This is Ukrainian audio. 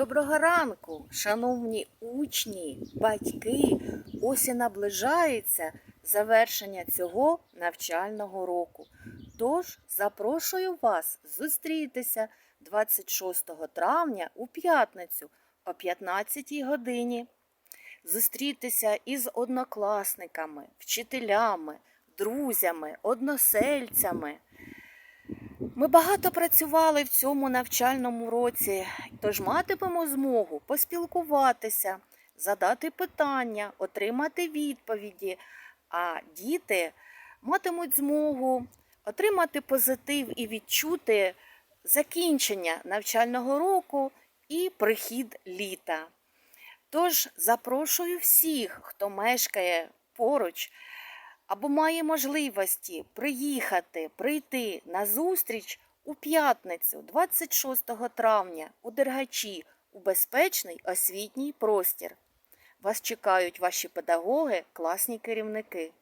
Доброго ранку, шановні учні, батьки. Ось і наближається завершення цього навчального року. Тож запрошую вас зустрітися 26 травня у п'ятницю о 15 годині. Зустрітися із однокласниками, вчителями, друзями, односельцями. Ми багато працювали в цьому навчальному році, тож матимемо змогу поспілкуватися, задати питання, отримати відповіді, а діти матимуть змогу отримати позитив і відчути закінчення навчального року і прихід літа. Тож запрошую всіх, хто мешкає поруч або має можливості приїхати, прийти на зустріч у п'ятницю, 26 травня, у Дергачі, у безпечний освітній простір. Вас чекають ваші педагоги, класні керівники.